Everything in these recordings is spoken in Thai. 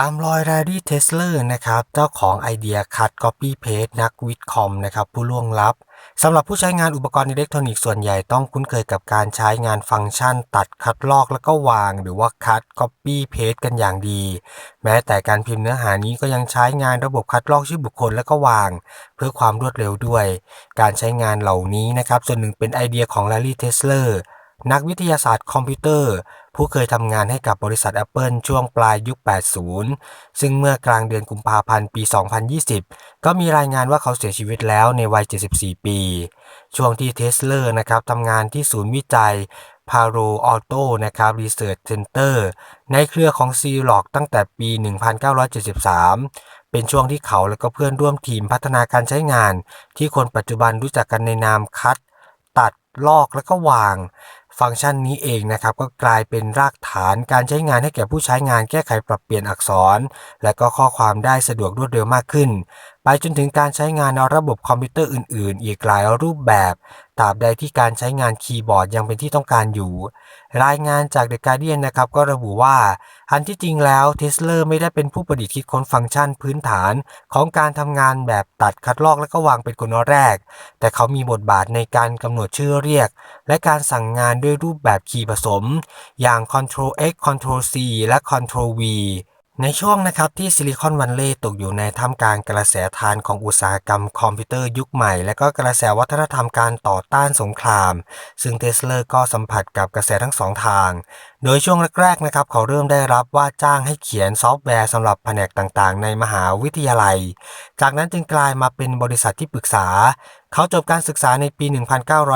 ตามรอยแรรี่เทสเลอร์นะครับ เจ้าของไอเดียคัด Copy Paste นักวิดคอมนะครับผู้ล่วงลับสำหรับผู้ใช้งานอุปกรณ์อิเล็กทรอนิกส์ส่วนใหญ่ต้องคุ้นเคยกับการใช้งานฟังก์ชัน ตัดคัดลอกแล้วก็วาง หรือว่าคัด Copy Paste กันอย่างดี แม้แต่การพิมพ์เนื้อหานี้ก็ยังใช้งานระบบคัดลอกชื่อบุคคลแล้วก็วาง เพื่อความรวดเร็วด้วย การใช้งานเหล่านี้นะครับส่วนหนึ่งเป็นไอเดียของแรรี่เทสเลอร์ นักวิทยาศาสตร์คอมพิวเตอร์ ผู้เคยทำงานให้กับบริษัท Apple ช่วงปลายยุค 80 ซึ่งเมื่อกลางเดือนกุมภาพันธ์ปี 2020 ก็มีรายงานว่าเขาเสียชีวิตแล้วในวัย 74 ปี ช่วงที่เทสเลอร์นะครับทำงานที่ศูนย์วิจัย Palo Alto นะครับ Research Center ในเครือของ c l o c ตั้งแต่ปี 1973 เป็นช่วงที่เขาและก็เพื่อนร่วมทีมพัฒนาการใช้งาน ที่คนปัจจุบันรู้จักกันในนามคัด ตัด ลอกแล้วก็วาง ฟังก์ชันนี้เองนะครับก็กลายเป็นรากฐานการใช้งานให้แก่ผู้ใช้งานแก้ไขปรับเปลี่ยนอักษร และก็ข้อความได้สะดวกรวดเร็วมากขึ้น ไปจนถึงการใช้งานในระบบคอมพิวเตอร์อื่น ๆ อีกหลายรูปแบบตราบใดที่การใช้งานคีย์บอร์ดยังเป็นที่ต้องการอยู่ รายงานจาก The Guardian นะครับก็ระบุว่า อันที่จริงแล้วเทสเลอร์ไม่ได้เป็นผู้ประดิษฐ์คิดค้นฟังก์ชันพื้นฐาน ของการทำงานแบบตัดคัดลอกและก็วางเป็นคนแรก แต่เขามีบทบาทในการกำหนดชื่อเรียก และการสั่งงานด้วยรูปแบบคีย์ผสม อย่าง Ctrl X Ctrl C และ Ctrl V ในช่วงนะครับที่ซิลิคอนวัลเลย์ตกอยู่ในท่ามกลางกระแสทานของอุตสาหกรรมคอมพิวเตอร์ยุคใหม่ และก็กระแสวัฒนธรรมการต่อต้านสงคราม ซึ่งเทสเลอร์ก็สัมผัสกับกระแสทั้งสองทาง โดยช่วงแรกๆนะครับเขาเริ่มได้รับว่าจ้างให้เขียนซอฟต์แวร์สำหรับแผนกต่างๆ ในมหาวิทยาลัย จากนั้นจึงกลายมาเป็นบริษัทที่ปรึกษา เขาจบการศึกษาในปี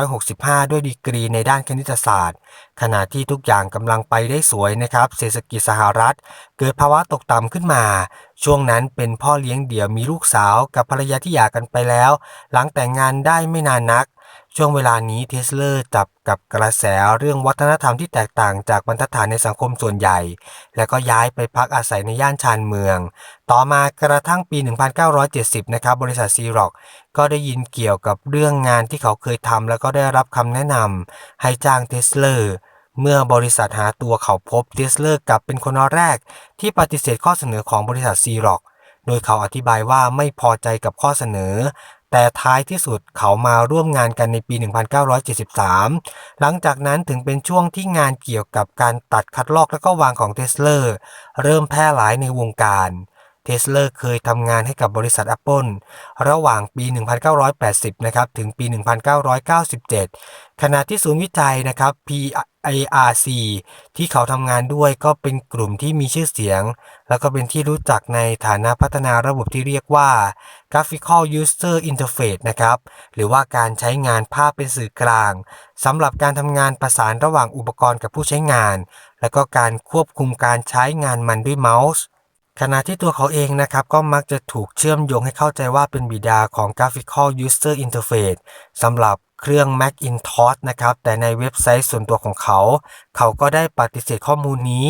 1965 ด้วยดีกรีในด้านคณิตศาสตร์ ขณะที่ทุกอย่างกำลังไปได้สวยนะครับ เศรษฐกิจสหรัฐ เกิดภาวะตกต่ำขึ้นมา ช่วงนั้นเป็นพ่อเลี้ยงเดี่ยวมีลูกสาวกับภรรยาที่หย่ากันไปแล้ว หลังแต่งงานได้ไม่นานนัก ช่วงเวลานี้เทสเลอร์จับกับกระแสเรื่องวัฒนธรรมที่แตกต่างจากบรรทัดฐานในสังคมส่วนใหญ่ แล้วก็ย้ายไปพักอาศัยในย่านชานเมือง ต่อมากระทั่งปี 1970 นะครับ บริษัทซีร็อกก็ได้ยินเกี่ยวกับเรื่องงานที่เขาเคยทำแล้วก็ได้รับคำแนะนำให้จ้างเทสเลอร์เมื่อบริษัทหาตัวเขาพบเทสเลอร์กลับเป็นคนแรก ที่ปฏิเสธข้อเสนอของบริษัทซีร็อกโดยเขาอธิบายว่าไม่พอใจกับข้อเสนอ แต่ท้ายที่สุดเขามาร่วมงานกันในปี 1973 หลังจากนั้นถึงเป็นช่วงที่งานเกี่ยวกับการตัดคัดลอกและก็วางของเทสเลอร์ เริ่มแพร่หลายในวงการ สเลอร์เคยทำงานให้กับบริษัท Apple ระหว่างปี 1980 นะครับ ถึงปี 1997 ขณะที่ศูนย์วิจัยนะครับ PIRC ที่เขาทำงานด้วยก็เป็นกลุ่มที่มีชื่อเสียง แล้วก็เป็นที่รู้จักในฐานะพัฒนาระบบที่เรียกว่า Graphical User Interface นะครับ หรือว่าการใช้งานภาพเป็นสื่อกลางสำหรับการทำงานประสานระหว่างอุปกรณ์กับผู้ใช้งาน และก็การควบคุมการใช้งานมันด้วยเมาส์ ขณะที่ตัวเขาเองนะครับก็มักจะถูกเชื่อมโยงให้เข้าใจว่าเป็นบิดาของ Graphical User Interface สำหรับเครื่อง Macintosh นะครับ แต่ในเว็บไซต์ส่วนตัวของเขา เขาก็ได้ปฏิเสธข้อมูลนี้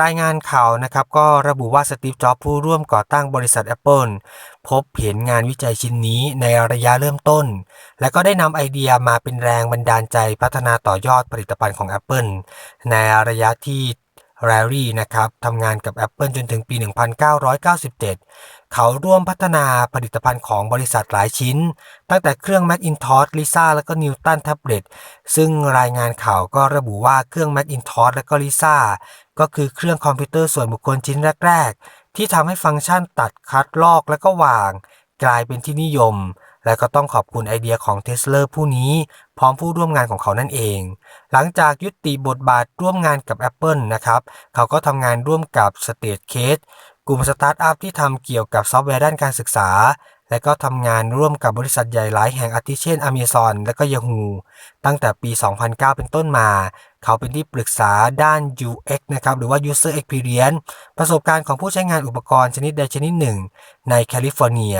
รายงานข่าวนะครับก็ระบุว่าสตีฟ จ็อบผู้ร่วมก่อตั้งบริษัท Apple พบเห็นงานวิจัยชิ้นนี้ในระยะเริ่มต้น และก็ได้นำไอเดียมาเป็นแรงบันดาลใจพัฒนาต่อยอดผลิตภัณฑ์ของ Apple ในระยะที่ แรรี่นะครับทำงานกับ Apple จนถึงปี 1997 เขาร่วมพัฒนาผลิตภัณฑ์ของบริษัทหลายชิ้น ตั้งแต่เครื่อง Macintosh Lisa และก็ Newton Tablet ซึ่งรายงานข่าวก็ระบุว่าเครื่อง Macintosh และก็ Lisa ก็คือเครื่องคอมพิวเตอร์ส่วนบุคคลชิ้นแรก ๆ ที่ทำให้ฟังก์ชันตัดคัดลอกและก็วาง กลายเป็นที่นิยม และก็ต้องขอบคุณไอเดียของเทสเลอร์ผู้นี้ พร้อมผู้ร่วมงานของเขานั่นเอง หลังจากยุติบทบาทร่วมงานกับ Apple นะครับ เขาก็ทำงานร่วมกับ State Case กลุ่มสตาร์ทอัพที่ทำเกี่ยวกับซอฟต์แวร์ด้านการศึกษา และก็ทำงานร่วมกับบริษัทใหญ่หลายแห่งอาทิเช่น Amazon และก็ Yahoo ตั้งแต่ปี 2009 เป็นต้นมา เขาเป็นที่ปรึกษาด้าน UX นะครับหรือว่า User Experience ประสบการณ์ของผู้ใช้งานอุปกรณ์ชนิดใดชนิดหนึ่ง ในแคลิฟอร์เนีย